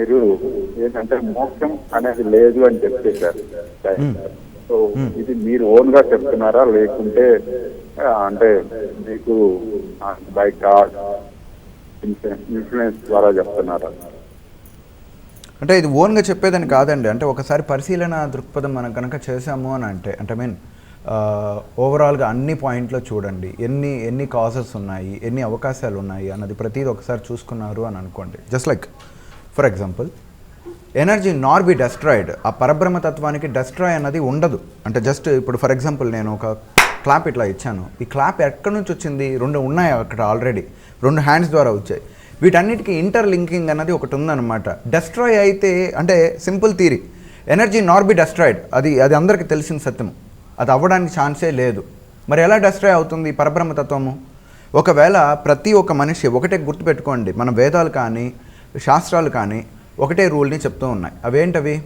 మీరు ఏంటంటే మోక్షం అనేది లేదు అని చెప్పేశారు. సో ఇది మీరు ఓన్గా చెప్తున్నారా? లేకుంటే అంటే మీకు బై గాడ్ ఇన్ఫ్లుయెన్స్ ద్వారా చెప్తున్నారా? అంటే ఇది ఓన్గా చెప్పేదని కాదండి. అంటే ఒకసారి పరిశీలన దృక్పథం మనం కనుక చేసాము అని అంటే అంటే మీన్ ఓవరాల్గా అన్ని పాయింట్లో చూడండి. ఎన్ని ఎన్ని కాజెస్ ఉన్నాయి ఎన్ని అవకాశాలు ఉన్నాయి అన్నది ప్రతిదీ ఒకసారి చూసుకున్నారు అని అనుకోండి. Just like for example energy nor be destroyed ఆ పరబ్రహ్మ తత్వానికి డెస్ట్రాయ్ అన్నది ఉండదు. అంటే జస్ట్ ఇప్పుడు ఫర్ ఎగ్జాంపుల్ నేను ఒక క్లాప్ ఇట్లా ఇచ్చాను. ఈ క్లాప్ ఎక్కడి నుంచి వచ్చింది? రెండు ఉన్నాయి అక్కడ ఆల్రెడీ రెండు హ్యాండ్స్ ద్వారా వచ్చాయి. వీటన్నిటికీ ఇంటర్ లింకింగ్ అన్నది ఒకటి ఉందన్నమాట. డెస్ట్రాయ్ అయితే అంటే simple theory energy nor be destroyed అది అది అందరికీ తెలిసిన సత్యం. అది అవ్వడానికి ఛాన్సే లేదు. మరి ఎలా డెస్ట్రాయ్ అవుతుంది పరబ్రహ్మ తత్వము ఒకవేళ ప్రతి ఒక్క మనిషి ఒకటే గుర్తుపెట్టుకోండి. మన వేదాలు కానీ శాస్త్రాలు కానీ ఒకటే రూల్ని చెప్తూ ఉన్నాయి. అవేంటవి?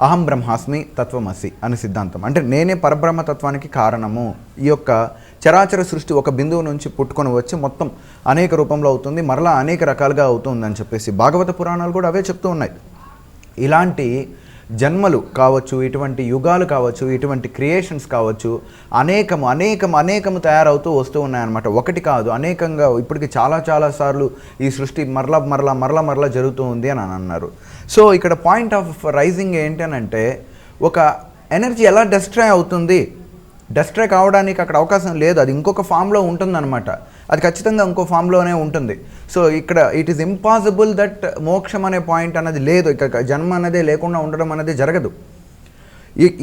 అహం బ్రహ్మాస్మి తత్వమసి అనే సిద్ధాంతం. అంటే నేనే పరబ్రహ్మ తత్వానికి కారణము. ఈ యొక్క చరాచర సృష్టి ఒక బిందువు నుంచి పుట్టుకొని వచ్చి మొత్తం అనేక రూపంలో అవుతుంది. మరలా అనేక రకాలుగా అవుతుంది అని చెప్పేసి భాగవత పురాణాలు కూడా అవే చెప్తూ ఉన్నాయి. ఇలాంటి జన్మలు కావచ్చు ఇటువంటి యుగాలు కావచ్చు ఇటువంటి క్రియేషన్స్ కావచ్చు అనేకము అనేకం అనేకము తయారవుతూ వస్తూ ఉన్నాయన్నమాట. ఒకటి కాదు అనేకంగా ఇప్పటికి చాలా చాలా సార్లు ఈ సృష్టి మరలా మరలా మరలా మరలా జరుగుతూ ఉంది అని అన్నారు. సో ఇక్కడ పాయింట్ ఆఫ్ రైజింగ్ ఏంటనంటే అంటే ఒక ఎనర్జీ ఎలా డెస్ట్రాయ్ అవుతుంది? డెస్ట్రాయ్ కావడానికి అక్కడ అవకాశం లేదు. అది ఇంకొక ఫామ్లో ఉంటుందన్నమాట. అది ఖచ్చితంగా ఇంకో ఫామ్లోనే ఉంటుంది. సో ఇక్కడ ఇట్ ఈస్ ఇంపాసిబుల్ దట్ మోక్షం అనే పాయింట్ అనేది లేదు. ఇక్కడ జన్మ అనేది లేకుండా ఉండడం అనేది జరగదు.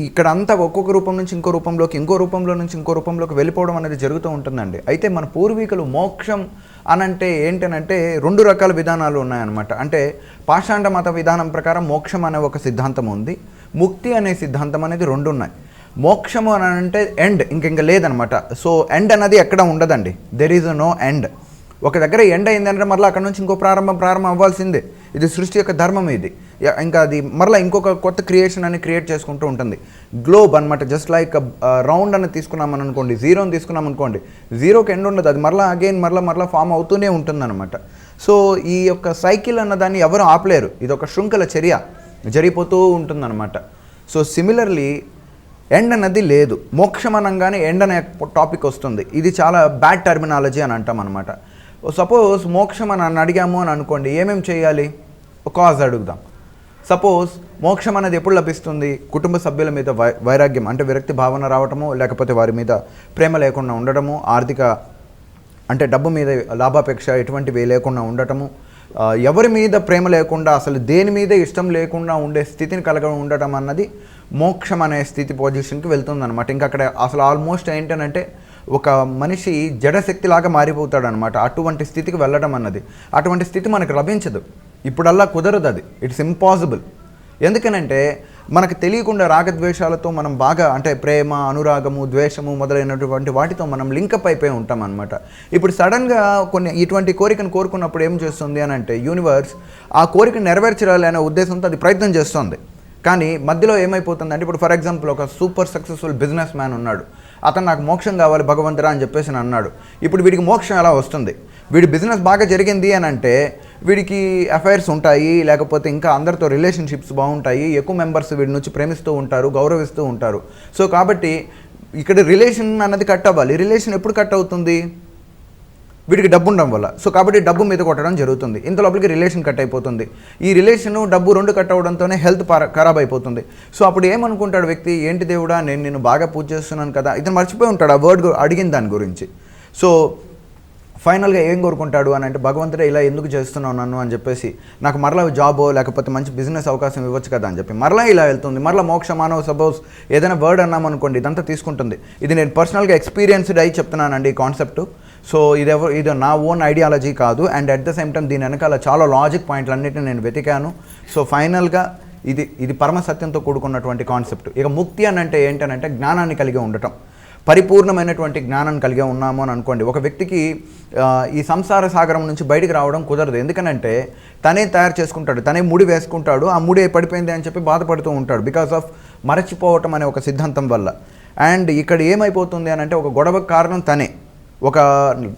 ఇక్కడ అంతా ఒక్కొక్క రూపం నుంచి ఇంకో రూపంలోకి ఇంకో రూపంలో నుంచి ఇంకో రూపంలోకి వెళ్ళిపోవడం అనేది జరుగుతూ ఉంటుందండి. అయితే మన పూర్వీకులు మోక్షం అనంటే ఏంటనంటే రెండు రకాల విధానాలు ఉన్నాయన్నమాట. అంటే పాషాండ మత విధానం ప్రకారం మోక్షం అనే ఒక సిద్ధాంతం ఉంది. ముక్తి అనే సిద్ధాంతం అనేది రెండు ఉన్నాయి. మోక్షము అని అంటే ఎండ్ ఇంక ఇంకా లేదనమాట. సో ఎండ్ అనేది ఎక్కడ ఉండదండి. దెర్ ఈజ్ నో ఎండ్ ఒక దగ్గర ఎండ్ అయిందంటే మరలా అక్కడ నుంచి ఇంకో ప్రారంభం ప్రారంభం అవ్వాల్సిందే. ఇది సృష్టి యొక్క ధర్మం ఇది. ఇంకా అది మరలా ఇంకొక కొత్త క్రియేషన్ అని క్రియేట్ చేసుకుంటూ ఉంటుంది. గ్లోబ్ అనమాట జస్ట్ లైక్ రౌండ్ అని తీసుకున్నామని అనుకోండి జీరోని తీసుకున్నాం అనుకోండి జీరోకి ఎండ్ ఉండదు. అది మరలా అగైన్ మరలా మరలా ఫామ్ అవుతూనే ఉంటుంది సో ఈ యొక్క సైకిల్ అన్న దాన్ని ఎవరు ఆపలేరు. ఇది ఒక శృంఖల చర్య. జరిగిపోతూ ఉంటుందన్నమాట. సో సిమిలర్లీ ఎండ్ అన్నది లేదు. మోక్షం అనగానే ఎండ్ అనే టాపిక్ వస్తుంది. ఇది చాలా బ్యాడ్ టర్మినాలజీ అని అంటాం అనమాట సపోజ్ మోక్షం అని అడిగాము అని అనుకోండి ఏమేమి చేయాలి? ఒక కాజ్ అడుగుదాం. సపోజ్ మోక్షం అనేది ఎప్పుడు లభిస్తుంది? కుటుంబ సభ్యుల మీద వై వైరాగ్యం అంటే విరక్తి భావన రావటము లేకపోతే వారి మీద ప్రేమ లేకుండా ఉండటము ఆర్థిక అంటే డబ్బు మీద లాభాపేక్ష ఎటువంటివి లేకుండా ఉండటము ఎవరి మీద ప్రేమ లేకుండా అసలు దేని మీద ఇష్టం లేకుండా ఉండే స్థితిని కలగ ఉండటం అన్నది మోక్షం అనే స్థితి పొజిషన్కి వెళ్తుందనమాట ఇంకా అక్కడ అసలు ఆల్మోస్ట్ ఏంటనంటే ఒక మనిషి జడశక్తిలాగా మారిపోతాడు అనమాట అటువంటి స్థితికి వెళ్ళడం అన్నది. అటువంటి స్థితి మనకు లభించదు. ఇప్పుడల్లా కుదరదు అది. ఇట్స్ ఇంపాసిబుల్ ఎందుకనంటే మనకు తెలియకుండా రాగద్వేషాలతో మనం బాగా అంటే ప్రేమ అనురాగము ద్వేషము మొదలైనటువంటి వాటితో మనం లింకప్ అయిపోయి ఉంటాం అనమాట ఇప్పుడు సడన్గా కొన్ని ఇటువంటి కోరికను కోరుకున్నప్పుడు ఏం చేస్తుంది అని అంటే యూనివర్స్ ఆ కోరిక నెరవేర్చాలి అనే ఉద్దేశంతో అది ప్రయత్నం చేస్తుంది. కానీ మధ్యలో ఏమైపోతుందంటే ఇప్పుడు ఫర్ ఎగ్జాంపుల్ ఒక సూపర్ సక్సెస్ఫుల్ బిజినెస్ మ్యాన్ ఉన్నాడు. అతను నాకు మోక్షం కావాలి భగవంతురా అని చెప్పేసి అన్నాడు. ఇప్పుడు వీడికి మోక్షం ఎలా వస్తుంది? వీడి బిజినెస్ బాగా జరిగింది అని అంటే వీడికి అఫైర్స్ ఉంటాయి లేకపోతే ఇంకా అందరితో రిలేషన్షిప్స్ బాగుంటాయి ఎక్కువ మెంబర్స్ వీడి నుంచి ప్రేమిస్తూ ఉంటారు గౌరవిస్తూ ఉంటారు. సో కాబట్టి ఇక్కడ రిలేషన్ అన్నది కట్ అవ్వాలి. రిలేషన్ ఎప్పుడు కట్ అవుతుంది? వీడికి డబ్బు ఉండడం వల్ల. సో కాబట్టి డబ్బు మీద కొట్టడం జరుగుతుంది. ఇంత లోపలికి రిలేషన్ కట్ అయిపోతుంది. ఈ రిలేషన్ డబ్బు రెండు కట్ అవడంతోనే హెల్త్ ఖరాబ్ అయిపోతుంది. సో అప్పుడు ఏమనుకుంటాడు వ్యక్తి? ఏంటి దేవుడా నేను నేను బాగా పూజ చేస్తున్నాను కదా. ఇతను మర్చిపోయి ఉంటాడు ఆ వర్డ్ అడిగిన దాని గురించి. సో ఫైనల్గా ఏం కోరుకుంటాడు అని అంటే భగవంతుడే ఇలా ఎందుకు చేస్తున్నావు నన్ను? అని చెప్పేసి నాకు మరలా జాబో లేకపోతే మంచి బిజినెస్ అవకాశం ఇవ్వచ్చు కదా అని చెప్పి. మరలా ఇలా వెళ్తుంది. మరలా మోక్ష మానవ సపోజ్ ఏదైనా వర్డ్ అన్నామనుకోండి ఇదంతా తీసుకుంటుంది. ఇది నేను పర్సనల్గా ఎక్స్పీరియన్స్డ్ అయి చెప్తున్నానండి ఈ కాన్సెప్ట్ సో ఇది ఎవరు ఇది నా ఓన్ ఐడియాలజీ కాదు. And at the same time దీని వెనకాల చాలా లాజిక్ పాయింట్లు అన్నిటిని నేను వెతికాను. సో ఫైనల్గా ఇది ఇది పరమ సత్యంతో కూడుకున్నటువంటి కాన్సెప్ట్ ఇక ముక్తి అని అంటే ఏంటనంటే జ్ఞానాన్ని కలిగి ఉండటం. పరిపూర్ణమైనటువంటి జ్ఞానం కలిగి ఉన్నాము అని అనుకోండి. ఒక వ్యక్తికి ఈ సంసార సాగరం నుంచి బయటికి రావడం కుదరదు. ఎందుకనంటే తనే తయారు చేసుకుంటాడు. తనే ముడి వేసుకుంటాడు. ఆ ముడి పడిపోయింది అని చెప్పి బాధపడుతూ ఉంటాడు బికాస్ ఆఫ్ మరచిపోవటం అనే ఒక సిద్ధాంతం వల్ల. అండ్ ఇక్కడ ఏమైపోతుంది అని అంటే ఒక గొడవకు కారణం తనే. ఒక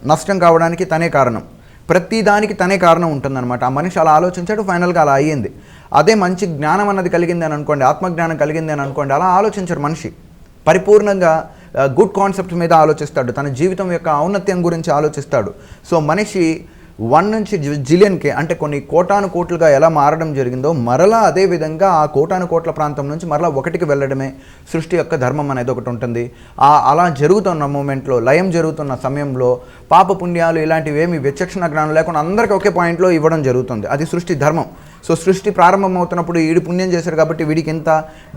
నష్టం కావడానికి తనే కారణం. ప్రతి దానికి తనే కారణం ఉంటుందన్నమాట. ఆ మనిషి అలా ఆలోచించాడు ఫైనల్గా అలా అయ్యింది. అదే మంచి జ్ఞానం అన్నది కలిగింది అని అనుకోండి ఆత్మజ్ఞానం కలిగింది అని అనుకోండి అలా ఆలోచించారు మనిషి. పరిపూర్ణంగా గుడ్ కాన్సెప్ట్ మీద ఆలోచిస్తాడు. తన జీవితం యొక్క ఔన్నత్యం గురించి ఆలోచిస్తాడు. సో మనిషి వన్ నుంచి జి- జిలియన్కి అంటే కొన్ని కోటాను కోట్లుగా ఎలా మారడం జరిగిందో మరలా అదే విధంగా ఆ కోటాను కోట్ల ప్రాంతం నుంచి మరలా ఒకటికి వెళ్ళడమే సృష్టి యొక్క ధర్మం అనేది ఒకటి ఉంటుంది. ఆ అలా జరుగుతున్న మూమెంట్లో లయం జరుగుతున్న సమయంలో పాప పుణ్యాలు ఇలాంటివి ఏమి విచక్షణ జ్ఞానం లేకుండా అందరికీ ఒకే పాయింట్లో ఇవ్వడం జరుగుతుంది. అది సృష్టి ధర్మం. సో సృష్టి ప్రారంభమవుతున్నప్పుడు వీడి పుణ్యం చేశాడు కాబట్టి వీడికి ఇంత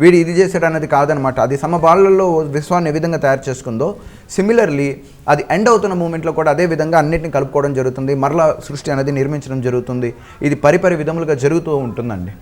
వీడి ఇది చేశాడు అనేది కాదనమాట అది సమబాలలో విశ్వాన్ని ఏ విధంగా తయారు చేసుకుందో సిమిలర్లీ అది ఎండ్ అవుతున్న మూమెంట్లో కూడా అదే విధంగా అన్నింటిని కలుపుకోవడం జరుగుతుంది. మరలా సృష్టి అనేది నిర్మించడం జరుగుతుంది. ఇది పరిపరి విధములుగా జరుగుతూ ఉంటుందండి.